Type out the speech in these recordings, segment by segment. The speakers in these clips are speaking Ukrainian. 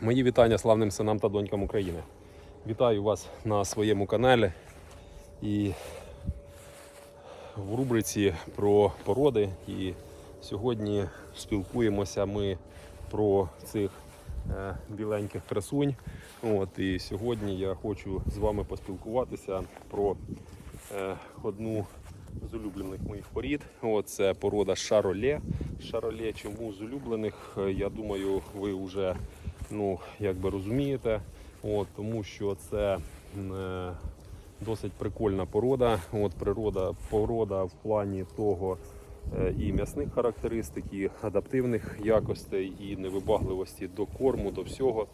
Мої вітання славним синам та донькам України. Вітаю вас на своєму каналі і в рубриці про породи. І сьогодні спілкуємося ми про цих е, біленьких красунь. От, і сьогодні я хочу з вами поспілкуватися про е, одну з улюблених моїх порід. От, це порода Шароле. Шароле, чому з улюблених, е, я думаю, ви вже ну, якби розумієте. От, тому що це е, досить прикольна порода. От, природа, порода в плані того е, і м'ясних характеристик, і адаптивних якостей, і невибагливості до корму, до всього.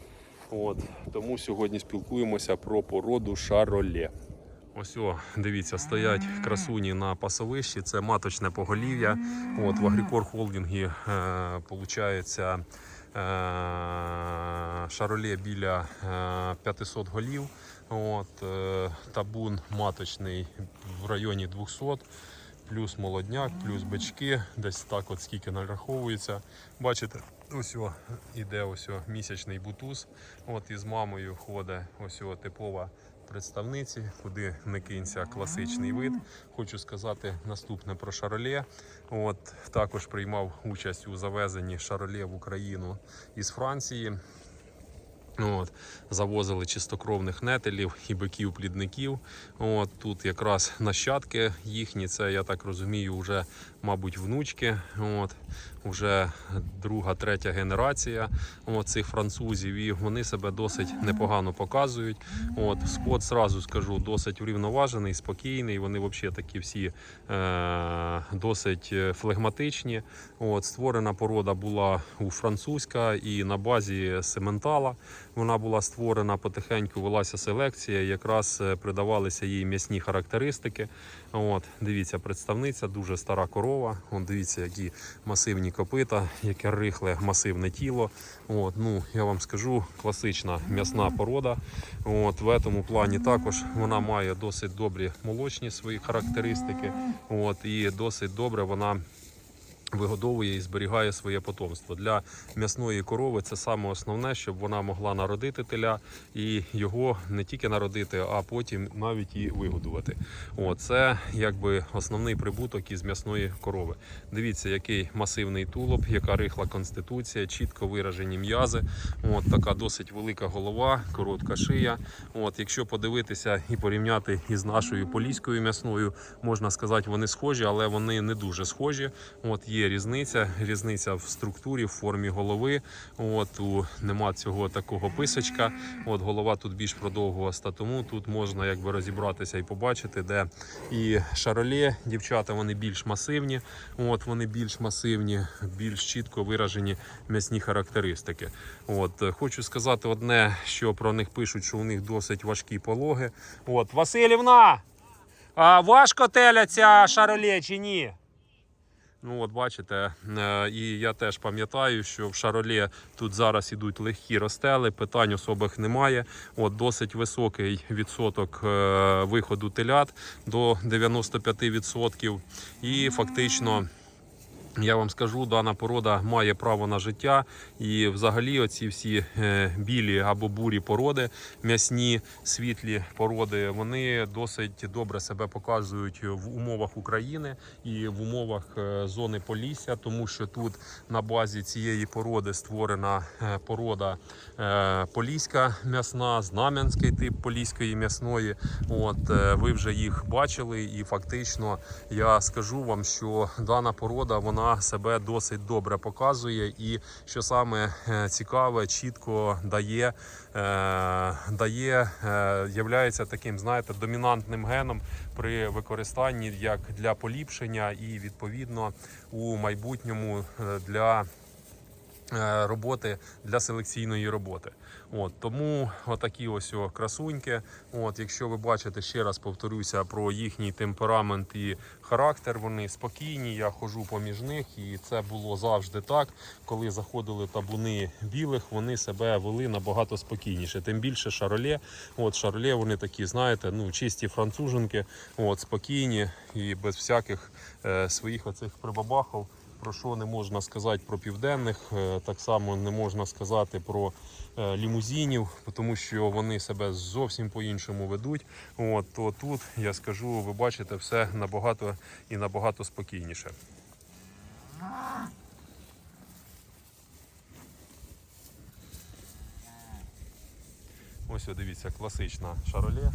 От, тому сьогодні спілкуємося про породу Шароле. Ось о, дивіться, стоять красуні на пасовищі. Це маточне поголів'я. От в Агрікор е, получається е, шароле біля е, 500 голів. От, е, табун маточний в районі 200. Плюс молодняк, плюс бички, десь так от скільки нараховується. Бачите, ось о, іде ось о, місячний бутуз. От із мамою ходить ось о, типова представниці, куди не кинься класичний вид. Хочу сказати наступне про шароле. От також приймав участь у завезенні шароле в Україну із Франції. От, завозили чистокровних нетелів і биків-плідників. От, тут якраз нащадки їхні, це я так розумію, вже, мабуть, внучки. От, вже друга, третя генерація от, цих французів, і вони себе досить непогано показують. От, скот, зразу скажу, досить врівноважений, спокійний. Вони взагалі такі всі е, досить е, флегматичні. От, створена порода була у французька і на базі сементала. Вона була створена потихеньку, велася селекція, якраз е, придавалися їй м'ясні характеристики. От, дивіться, представниця, дуже стара корова. От, дивіться, які масивні копита, яке рихле масивне тіло. От, ну, я вам скажу, класична м'ясна порода. От, в цьому плані також вона має досить добрі молочні свої характеристики. От, і досить добре вона вигодовує і зберігає своє потомство. Для м'ясної корови це саме основне, щоб вона могла народити теля і його не тільки народити, а потім навіть і вигодувати. О, це якби основний прибуток із м'ясної корови. Дивіться, який масивний тулуб, яка рихла конституція, чітко виражені м'язи. От така досить велика голова, коротка шия. От, якщо подивитися і порівняти із нашою поліською м'ясною, можна сказати, вони схожі, але вони не дуже схожі. От є різниця, різниця в структурі, в формі голови. От у нема цього такого писочка. От голова тут більш продовгуваста, тому тут можна якби розібратися і побачити, де і шароле, дівчата вони більш масивні. От вони більш масивні, більш чітко виражені м'ясні характеристики. От хочу сказати одне, що про них пишуть, що у них досить важкі пологи. От Василівна, а важко теляться шароле чи ні? Ну, от бачите, е, і я теж пам'ятаю, що в шаролі тут зараз ідуть легкі розстели, питань особих немає. От досить високий відсоток е, виходу телят до 95%. І фактично. Я вам скажу, дана порода має право на життя, і взагалі оці всі е, білі або бурі породи, м'ясні світлі породи, вони досить добре себе показують в умовах України і в умовах е, зони Полісся, тому що тут на базі цієї породи створена е, порода поліська м'ясна, знам'янський тип поліської м'ясної. От ви вже їх бачили, і фактично я скажу вам, що дана порода вона себе досить добре показує, і що саме е, цікаве, чітко дає, е, дає, е, являється таким, знаєте, домінантним геном при використанні як для поліпшення, і відповідно у майбутньому для роботи для селекційної роботи. От тому отакі ось красуньки. От, якщо ви бачите, ще раз повторюся про їхній темперамент і характер, вони спокійні. Я ходжу поміж них, і це було завжди так. Коли заходили табуни білих, вони себе вели набагато спокійніше. Тим більше шароле. От шароле вони такі, знаєте, ну чисті француженки, от спокійні і без всяких е, своїх оцих прибабахов про що не можна сказати про південних, е, так само не можна сказати про е, лімузинів, тому що вони себе зовсім по-іншому ведуть. От, то тут я скажу, ви бачите, все набагато і набагато спокійніше. Ось дивіться, класична шароле,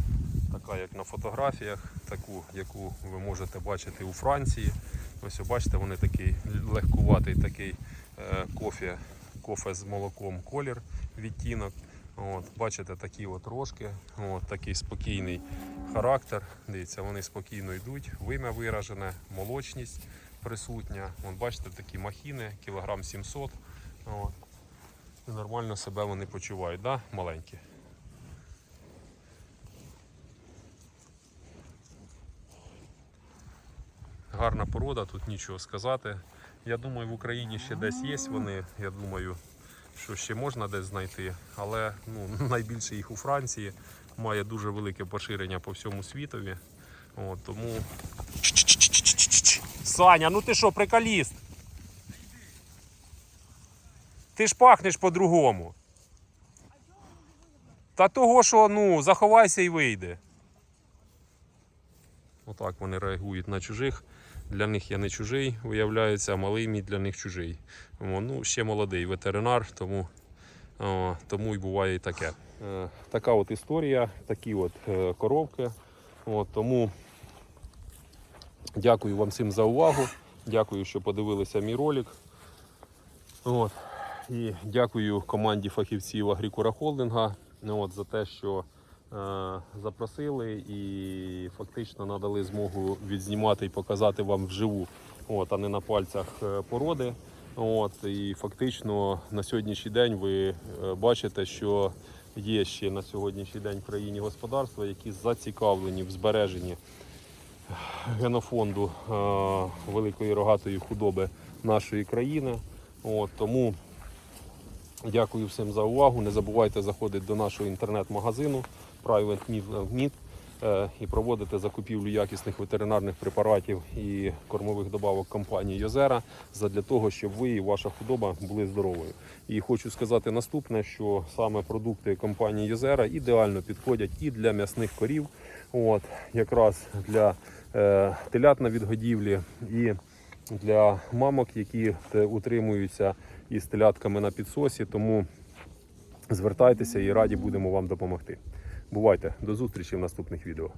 така як на фотографіях, таку, яку ви можете бачити у Франції. Ось бачите, вони такий легкуватий такий е, кофе, кофе з молоком колір, відтінок. От, бачите, такі от рожки, от, такий спокійний характер. Дивіться, вони спокійно йдуть, вим'я виражене, молочність присутня. От, бачите, такі махіни, кілограм 700. От. Нормально себе вони почувають, да? маленькі. Гарна порода, тут нічого сказати. Я думаю, в Україні ще десь є вони. Я думаю, що ще можна десь знайти, але ну, найбільше їх у Франції має дуже велике поширення по всьому світові. От, тому. Саня, ну ти що, приколіст? Ти ж пахнеш по-другому. Та того, що ну, заховайся і вийде. Отак вони реагують на чужих. Для них я не чужий, виявляється, а малий мій для них чужий. Ну, ще молодий ветеринар, тому, тому і буває і таке. Е, така от історія, такі от е, коровки. От, тому дякую вам всім за увагу. Дякую, що подивилися мій ролик. От. І дякую команді фахівців Агрікура Холдинга ну, от, за те, що запросили і фактично надали змогу відзнімати і показати вам вживу, от, а не на пальцях е, породи. От, і фактично на сьогоднішній день ви е, бачите, що є ще на сьогоднішній день в країні господарства, які зацікавлені в збереженні генофонду е, великої рогатої худоби нашої країни. От, тому дякую всім за увагу. Не забувайте заходити до нашого інтернет-магазину Private Meat е, і проводити закупівлю якісних ветеринарних препаратів і кормових добавок компанії Йозера для того, щоб ви і ваша худоба були здоровою. І хочу сказати наступне, що саме продукти компанії Йозера ідеально підходять і для м'ясних корів, от якраз для е, телят на відгодівлі і для мамок, які утримуються із телятками на підсосі. Тому звертайтеся і раді будемо вам допомогти. Бувайте до зустрічі в наступних відео.